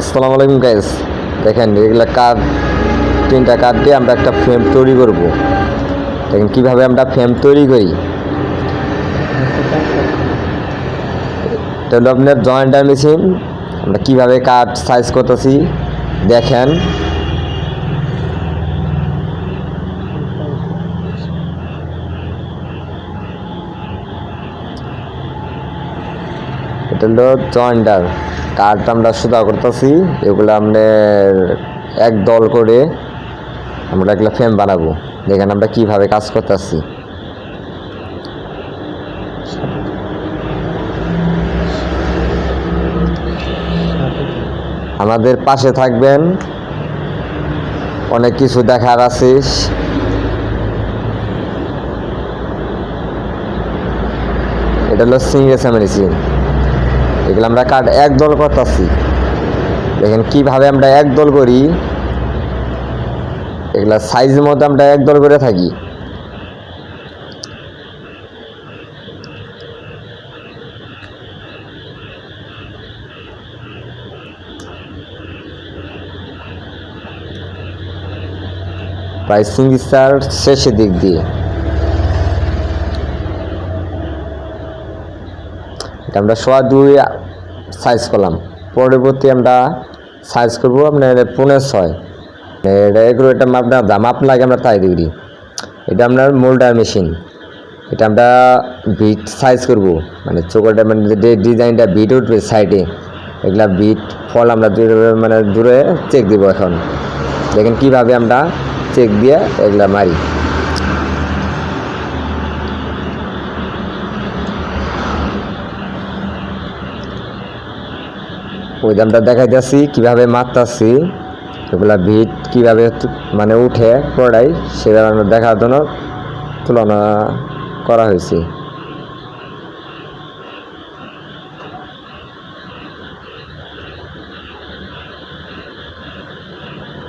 আসসালামু আলাইকুম গাইস দেখেন এগুলা কাঠ তিনটা কাঠ দিয়ে আমরা একটা ফ্রেম তৈরি করব। দেখেন, কীভাবে আমরা ফ্রেম তৈরি করি? তাহলে হলো আপনার জয়েন্টার মেশিন আমরা কীভাবে কাঠ সাইজ করতেছি? দেখেন। হলো জয়েন্টার। কাঠ আমরা সুদা করতেছি, এগুলো আপনার এক দল করে আমরা এগুলো ফ্রেম বানাবো। দেখেন আমরা কীভাবে কাজ করতেছি। আমাদের পাশে থাকবেন। অনেক কিছু দেখার আছে। এটা হলো সিঙ্গেল মেডিসিন এগুলো আমরা কাঠ একদল করতেছি। দেখেন কীভাবে আমরা একদল করি। এগুলা সাইজের মধ্যে আমরা একদল করে থাকি। প্রায় সিঙ্গিস্টার শেষের দিক দিয়ে। এটা আমরা সোয়া দুই সাইজ করলাম পরবর্তী আমরা সাইজ করব আপনার পনেরো ছয়। এটা এগুলো এটা আপনার দাম। মাপ লাগে আমরা তাই দিই। এটা আপনার মোল্ডার মেশিন। এটা আমরা বিট সাইজ করব। মানে চোখটা মানে ডিজাইনটা বিট উঠবে সাইডে এগুলা বিট, ফল আমরা দূরে মানে দূরে চেক দিব এখন। দেখেন কীভাবে আমরা চেক দিয়ে এগুলা মারি। ওই দামটা দেখাই যাচ্ছি কীভাবে মারতাছি, এগুলা ভিট কীভাবে মানে উঠে পড়াই সেটা আমরা দেখার জন্য তুলনা করা হয়েছে।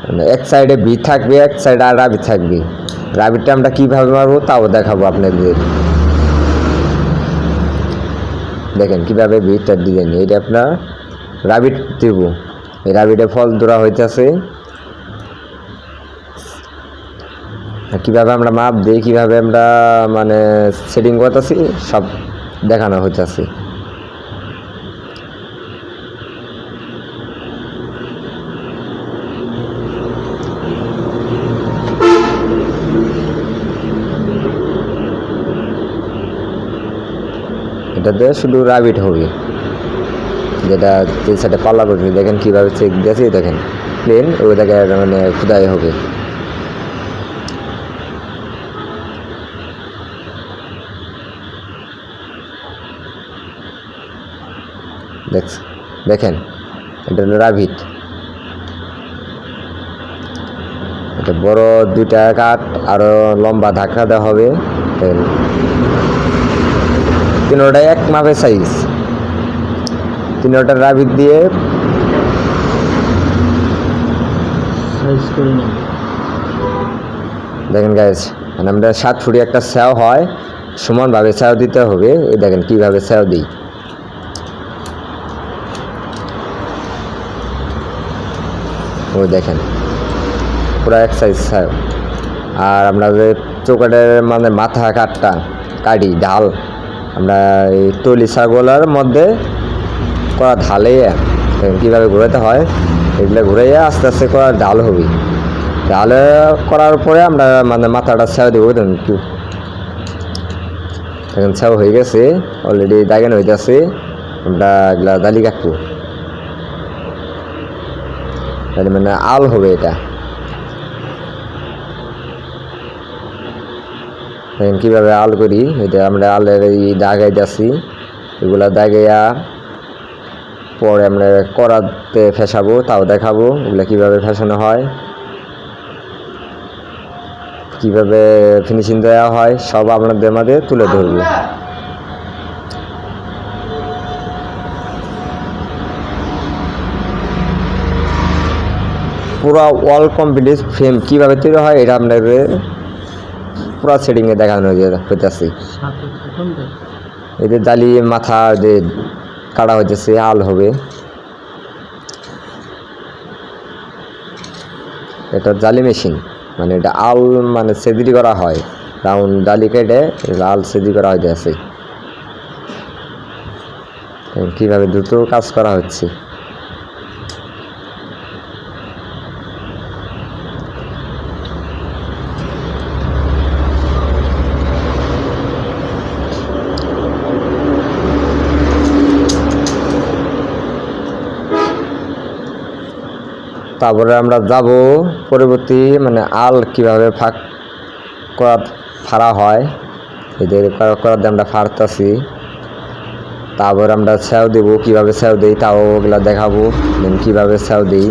মানে এক সাইডে ভিট থাকবে, এক সাইডে আর রাবিট থাকবে। রাবিটটা আমরা কীভাবে মারবো তাও দেখাবো আপনাদের। দেখেন কীভাবে ভিটটার ডিজাইন এইটা আপনার রাবিট দিব। এই রাবিটে ফল ধরা হইতেছে। কীভাবে আমরা মাপ দিই, কীভাবে আমরা মানে সেটিং করতেছি, সব দেখানো হইতেছে। এটাতে শুধু রাবিট হবে। যেটা সাইডে পাল্লা করবে দেখেন কীভাবে চেক দিয়েছে দেখেন। প্লেন ওই জায়গায় মানে খুদাই হবে। দেখ দেখেন, এটা হলো রাবিট এটা বড় দুইটা কাঠ, আরও লম্বা ধাক্কা দেওয়া হবে। তিনোটাই এক মাপের সাইজ তিনোটা রাবিট দিয়ে দেখেন গাইজ মানে আমরা সাত ফুটি একটা স্যাও হয় সমানভাবে স্যাও দিতে হবে। এই দেখেন কীভাবে স্যাও দিই। ওই দেখেন পুরো এক সাইজ স্যাও আর আমরা যে চৌকাটের মানে মাথা কাঠটা কাটি ডাল আমরা এই তলি ছাগলের মধ্যে করা ঢালে কীভাবে ঘোরাতে হয়, এগুলো ঘুরাইয়া আস্তে আস্তে করা ডাল হবে। ডালে করার পরে আমরা মানে মাথাটা ছেড়ে দেবো কি? এখন ছাও হয়ে গেছে অলরেডি দাগানো হইতেছে, আমরা এগুলা দালি কাটবো। মানে আল হবে এটা। কীভাবে আল করি, এটা আমরা আলের এই দাগাই যাচ্ছি এগুলা দাগাইয়া পরে আমরা করাতে ফেসাবো তাও দেখাবো ওগুলো কীভাবে ফেসানো হয় কীভাবে ফিনিশিং দেওয়া হয় সব আপনাদের মাঝে তুলে ধরবো। পুরো ওয়াল কমপ্লিট ফ্রেম কীভাবে তৈরি হয় এটা আপনাদের পুরো সেটিংয়ে দেখানো হইতেছে। এদের জালি মাথা যে কাটা হইতেছে আল হবে। এটা জালি মেশিন মানে এটা আল মানে সেদিরি করা হয়। রাউন্ড ডালি কেটে আল সেদি করা হইতেছে। কীভাবে দ্রুত কাজ করা হচ্ছে? তারপরে আমরা যাব পরবর্তী মানে আল কীভাবে ফাঁক করা ফাড়া হয় এদের দিয়ে আমরা ফাড়তাছি। তারপর আমরা স্যাও দেবো, কীভাবে স্যাও দিই তাও ওগুলা দেখাবো, দেন কীভাবে স্যাও দিই,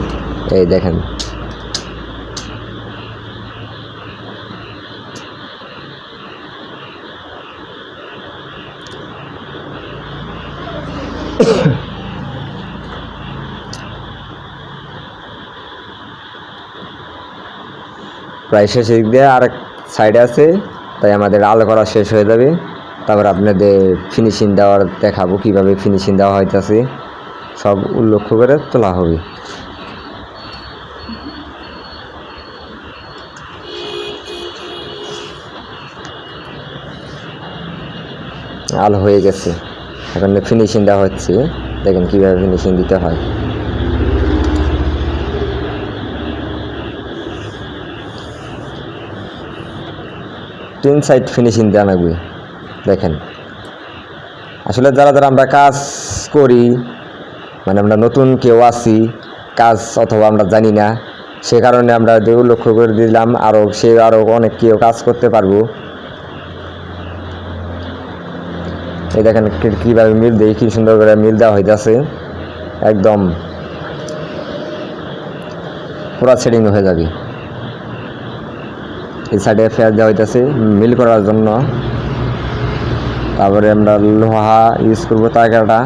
এই দেখেন। প্রায় শেষ দিক দিয়ে আরেক সাইডে আছে, তাই আমাদের আলো করা শেষ হয়ে যাবে। তারপর আপনাদের ফিনিশিং দেওয়ার দেখাবো কীভাবে ফিনিশিং দেওয়া হইতেছে। সব উল্লেখ করে তোলা হবে। আলো হয়ে গেছে। এখন ফিনিশিং দেওয়া হচ্ছে। দেখেন কীভাবে ফিনিশিং দিতে হয়। তিন সাইড ফিনিশিং দেওয়া লাগবে। দেখেন। আসলে যারা যারা আমরা কাজ করি মানে আমরা নতুন কেউ আছি, কাজ অথবা আমরা জানি না, সে কারণে আমরা লক্ষ্য করে দিলাম আরও সে আরও অনেক কেউ কাজ করতে পারব। এই দেখেন কীভাবে মিল দেই, কী সুন্দর করে মিল দেওয়া হইতেছে। একদম পুরা সেটিং হয়ে যাবে। এই সাইডে ফেয়ার দেওয়া হইতেছে মিল করার জন্য। তারপরে আমরা লোহা ইউজ করব তারকাটা।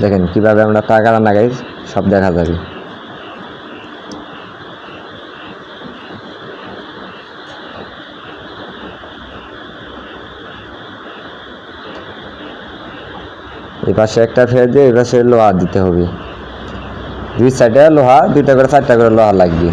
দেখেন কীভাবে আমরা তারকাটা লাগাই, সব দেখা যাবে। এই পাশে একটা ফেয়ার দিয়ে, এই পাশে লোহা দিতে হবে। দুই সাইডে লোহা, দুইটা করে চারটা করে লোহা লাগবে।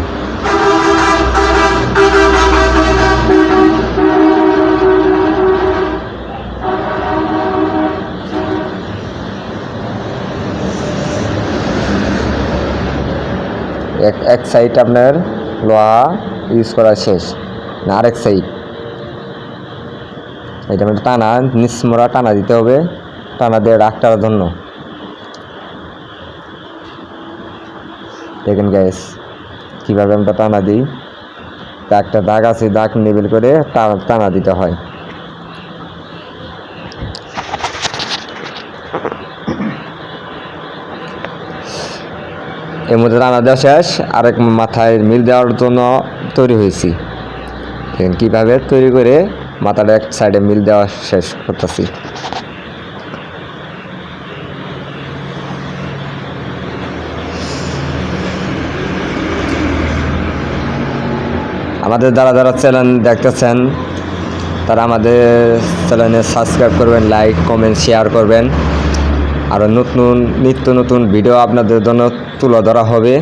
এক এক সাইড আপনার লোহা ইউজ করা শেষ, না আরেক সাইড? এটা মানে টানা নিসমরা টানা দিতে হবে, টানা দিয়ে রাখটার জন্য। দেখেন গ্যাস কীভাবে আমরা টানা দিই? তা একটা দাগ আছে, দাগ নেবেল করে টানা দিতে হয়। এর মধ্যে টানা দেওয়া শেষ, আরেক মাথায় মিল দেওয়ার জন্য তৈরি হয়েছি। দেখেন কীভাবে তৈরি করে মাথাটা এক সাইডে মিল দেওয়া শেষ করতেছি। আমাদের যারা যারা চ্যানেল দেখতেছেন, তারা আমাদের চ্যানেলে সাবস্ক্রাইব করবেন লাইক কমেন্ট শেয়ার করবেন। আরও নতুন, নিত্য নতুন ভিডিও আপনাদের জন্য তুলে ধরা হবে।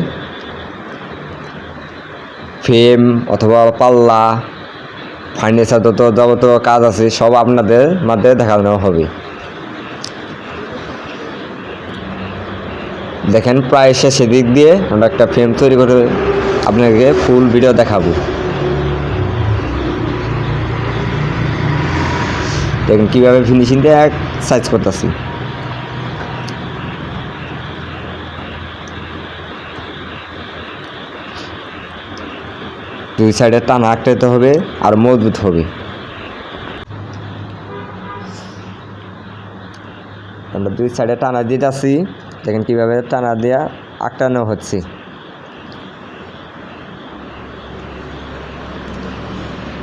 ফ্রেম অথবা পাল্লা ফার্নিচার যত যাবতীয় কাজ আছে, সব আপনাদের মাধ্যমে দেখানো হবে। দেখেন, প্রায় শেষের দিক দিয়ে আমরা একটা ফ্রেম তৈরি করে আপনাকে ফুল ভিডিও দেখাবো। দেখেন কীভাবে ফিনিশিং দিয়ে এক সাইজ করতেছি। দুই সাইডে টানা আঁকটাইতে হবে আর মজবুত হবে। আমরা দুই সাইডে টানা দিতেছি। দেখেন কীভাবে টানা দেওয়া আঁকটানো হচ্ছে।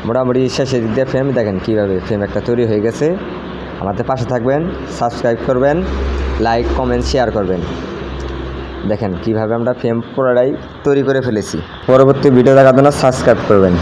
মোটামুটি শেষের দিক দিয়ে ফ্রেম দেখেন কীভাবে ফ্রেম একটা তৈরি হয়ে গেছে। আমাদের পাশে থাকবেন সাবস্ক্রাইব করবেন লাইক কমেন্ট শেয়ার করবেন। দেখেন কীভাবে আমরা ফ্রেম পুরোটাই তৈরি করে ফেলেছি। পরবর্তী ভিডিও দেখার জন্য সাবস্ক্রাইব করবেন।